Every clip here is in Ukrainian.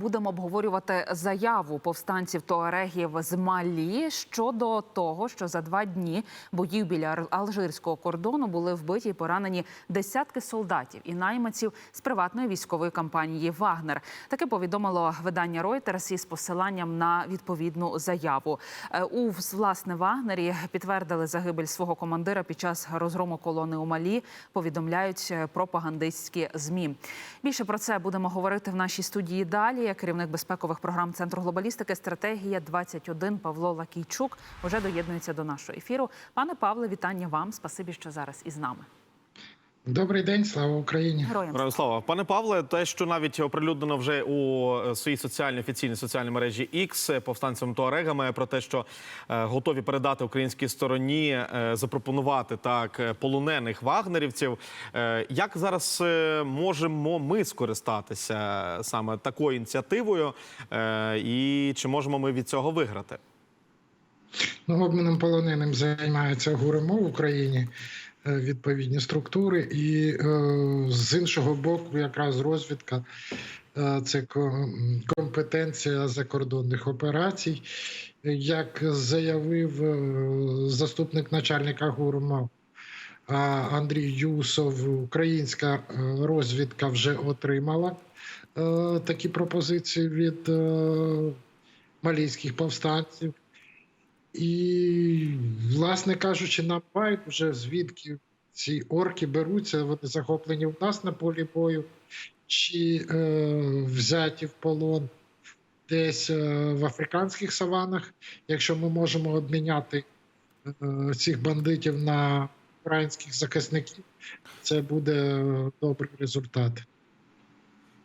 будемо обговорювати заяву повстанців туарегів з Малі щодо того, що за два дні боїв біля алжирського кордону були вбиті і поранені десятки солдатів і найманців з приватної військової компанії Вагнер. Таке повідомило видання Reuters із посиланням на відповідну заяву. Е, У власне Вагнері підтвердили загибель свого командира під час розгрому колони у Малі. Повідомляють е, пропагандистські змі. Більше про це будемо говорити в нашій студії далі. Керівник безпекових програм Центру глобалістики стратегія 21 Павло Лакійчук вже доєднується до нашого ефіру. Пане Павле, вітання вам. Спасибі, що зараз із нами. Добрий день, слава Україні. Героям слава. пане Павле, те, що навіть оприлюднено вже у е, своїй соціальній офіційній соціальній мережі X повстанцям Туарегами про те, що е, готові передати українській стороні, е, запропонувати так е, полонених вагнерівців. Е, як зараз е, можемо ми скористатися саме такою ініціативою, е, і чи можемо ми від цього виграти? Ну, обміном полоненим займається ГУРМО в Україні е, відповідні структури, і е, з іншого боку, якраз розвідка е, це компетенція закордонних операцій. Як заявив е, заступник начальника ГУРМО а, Андрій Юсов, українська е, розвідка вже отримала е, такі пропозиції від е, малійських повстанців. І, власне кажучи, нам байдуже звідки ці орки беруться, вони захоплені в нас на полі бою, чи е, взяті в полон десь е, в африканських саванах. Якщо ми можемо обміняти е, цих бандитів на українських захисників, це буде добрий результат.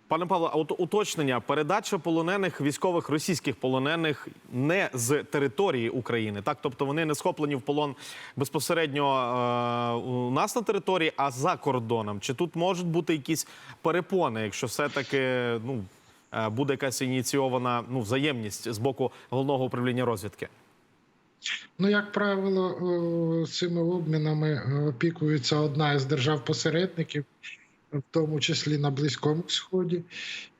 Пане Павло, а от уточнення передача полонених військових російських полонених не з території України, так тобто вони не схоплені в полон безпосередньо е, у нас на території, а за кордоном. Чи тут можуть бути якісь перепони, якщо все таки ну е, буде якась ініційована ну взаємність з боку головного управління розвідки? Ну, як правило, е, цими обмінами е, опікується одна із держав-посередників, в тому числі на Близькому Сході.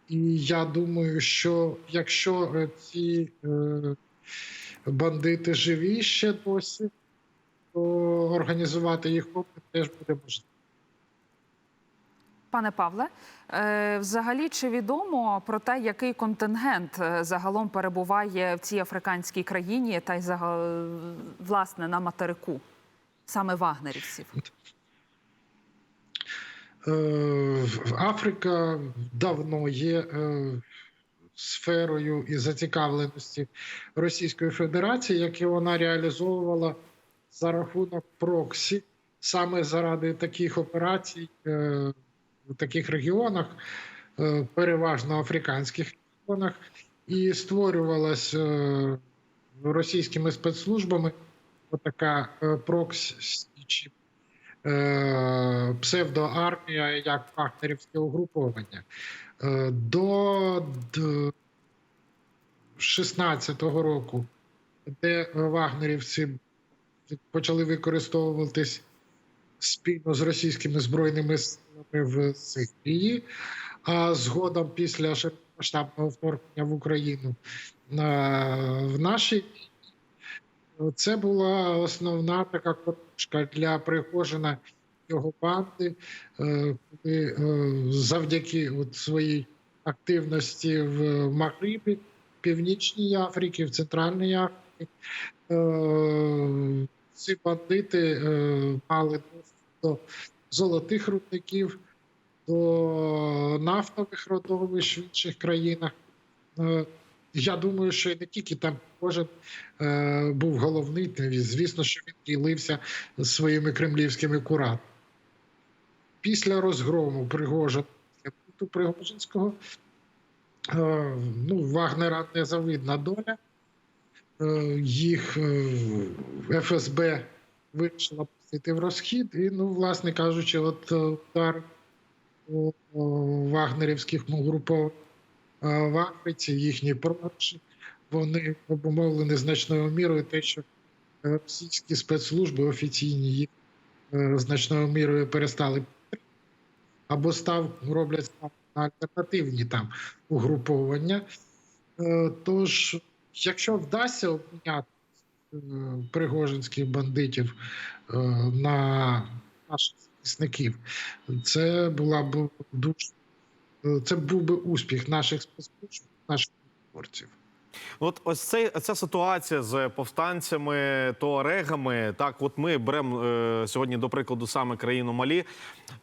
І я думаю, що якщо е, ці е, бандити живі ще досі, то організувати їх обмін теж буде можливо. Пане Павле, е, взагалі чи відомо про те, який контингент загалом перебуває в цій африканській країні та й власне на материку, саме вагнерівців? Е, Африка давно є е, сферою і зацікавленості Російської Федерації, яке вона реалізовувала за рахунок проксі, саме заради таких операцій е, в таких регіонах, е, переважно африканських регіонах, і створювалась е, російськими спецслужбами така е, проксі е, псевдоармія як вагнерівське угруповання. Е, До 16-го року, де вагнерівці почали використовуватись спільно з російськими збройними силами в Сирії, а згодом після широкомасштабного вторгнення в Україну е, в нашій це була основна така для Пригожина його банди, е, коли е, завдяки от своїй активності в Магрибі, Північній Африці, в Центральній Африці, е, ці бандити мали до золотих рудників, до нафтових родовищ в інших країнах. Я думаю, що і не тільки там кожен е, був головний, звісно, що він ділився своїми кремлівськими куратами. Після розгрому Пригожин Пригожинського е, ну, Вагнера незавидна доля. Е, їх е, ФСБ вирішила пустити в розхід, і, ну, власне кажучи, от е, удар у вагнерівських угруповань в Африці, їхні програші, вони обумовлені значною мірою те, що е, російські спецслужби офіційні їх е, значною мірою перестали або став роблять на альтернативні там угруповання. Е, Тож, якщо вдасться обміняти пригожинських бандитів на наших захисників, це була б дуже це був би успіх наших спецслужб, наших борців. От ось цей ця ситуація з повстанцями, туарегами. Так, от ми беремо е, сьогодні до прикладу саме країну Малі.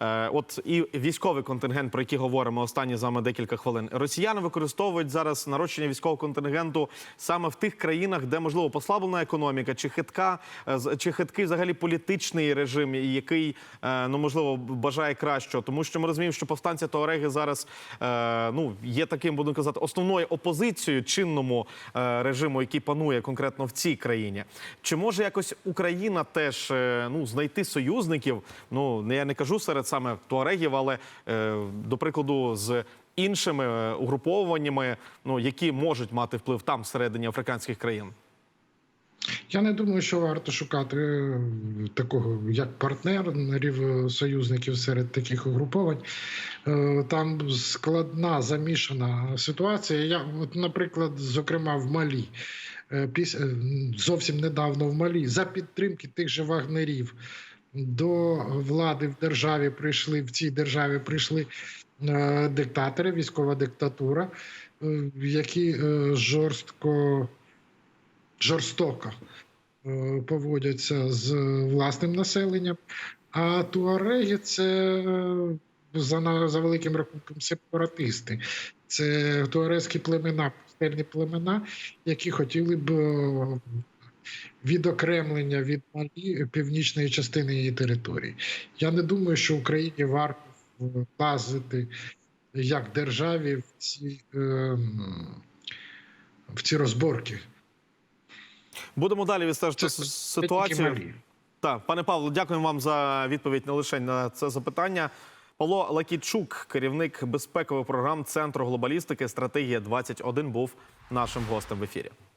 Е, от і військовий контингент, про який говоримо останні з вами декілька хвилин. Росіяни використовують зараз нарощення військового контингенту саме в тих країнах, де можливо послаблена економіка, чи хитка, е, чи хиткий взагалі політичний режим, який е, ну можливо бажає кращого, тому що ми розуміємо, що повстанці туареги зараз е, ну є таким, будемо казати, основною опозицією чинному е, режиму, який панує конкретно в цій країні. Чи може якось Україна теж е, ну знайти союзників? Ну я не кажу серед саме туарегів, але е, до прикладу з. Іншими угруповуваннями, ну які можуть мати вплив там всередині африканських країн, Я не думаю, що варто шукати е, такого як партнерів е, союзників серед таких угруповань. Е, Там складна замішана ситуація. Я, от, наприклад, зокрема, в Малі, піс- е, зовсім недавно в Малі, за підтримки тих же вагнерів до влади в державі прийшли в цій державі прийшли диктатори, військова диктатура, які жорстко жорстоко е, поводяться з власним населенням. А туареги це е, за, за великим рахунком сепаратисти. Це туарезькі племена, пустельні племена, які хотіли б е, відокремлення від Малі північної частини її території. Я не думаю, що Україні варто влазити як державі в ці, е, в ці розборки. Будемо далі відстежити ситуацію. Так, пане Павло, дякуємо вам за відповідь не лише на це запитання. Павло Лакічук, керівник безпекових програм Центру глобалістики, стратегія 21 був нашим гостем в ефірі.